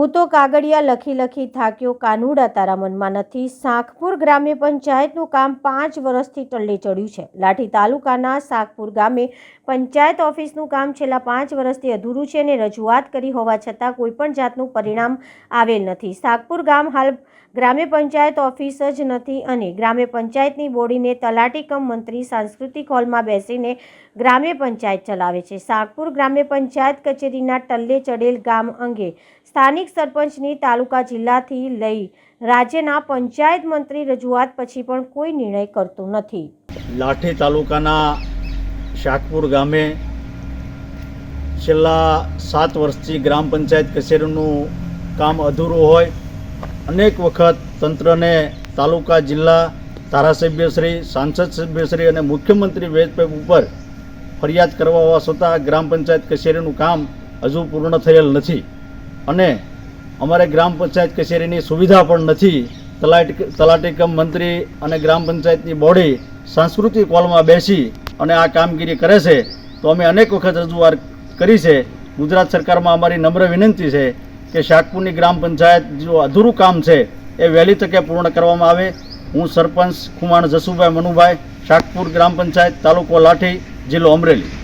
હું તો કાગળિયા લખી લખી થાક્યો કાનુડા તારા મનમાં નથી. સાખપુર ગ્રામ્ય પંચાયતનું કામ પાંચ વર્ષથી ટલ્લે ચડ્યું છે. લાઠી તાલુકાના સાંખપુર ગામે પંચાયત ઓફિસનું કામ છેલ્લા પાંચ વર્ષથી અધૂરું છે અને રજૂઆત કરી હોવા છતાં કોઈપણ જાતનું પરિણામ આવેલ નથી. સાંખપુર ગામ હાલ ગ્રામ્ય પંચાયત ઓફિસ જ નથી અને ગ્રામ્ય પંચાયતની બોડીને તલાટી કમ મંત્રી સાંસ્કૃતિક હોલમાં બેસીને ગ્રામ્ય પંચાયત ચલાવે છે. સાગપુર ગ્રામ્ય પંચાયત કચેરીના ટલ્લે ચડેલ ગામ અંગે સ્થાનિક સરપંચની તાલુકા જિલ્લાથી લઈ રાજ્યના પંચાયત મંત્રી રજૂઆત પછી પણ કોઈ નિર્ણય કરતો નથી. લાઠી તાલુકાના શાકપુર ગામે છેલ્લા સાત વર્ષથી ગ્રામ પંચાયત કચેરીનું કામ અધૂરું હોય, અનેક વખત તંત્રને તાલુકા જિલ્લા ધારાસભ્યશ્રી સાંસદ સભ્યશ્રી અને મુખ્યમંત્રી વેજપેપ ઉપર ફરિયાદ કરવા હોવા છતાં ગ્રામ પંચાયત કચેરીનું કામ હજુ પૂર્ણ થયેલ નથી. અને અમારે ગ્રામ પંચાયત કચેરીની સુવિધા પણ નથી. તલાટી તલાટી કમ મંત્રી અને ગ્રામ પંચાયતની બોડી સાંસ્કૃતિક હોલમાં બેસી અને આ કામગીરી કરે છે. તો અમે અનેક વખત રજૂઆત કરી છે. ગુજરાત સરકારમાં અમારી નમ્ર વિનંતી છે કે શાકપુરની ગ્રામ પંચાયત જો અધૂરું કામ છે, એ વહેલી તકે પૂર્ણ કરવામાં આવે. હું સરપંચ ખુમાણ જસુભાઈ મનુભાઈ, શાકપુર ગ્રામ પંચાયત તાલુકો લાઠી, જિલ્લો અમરેલી.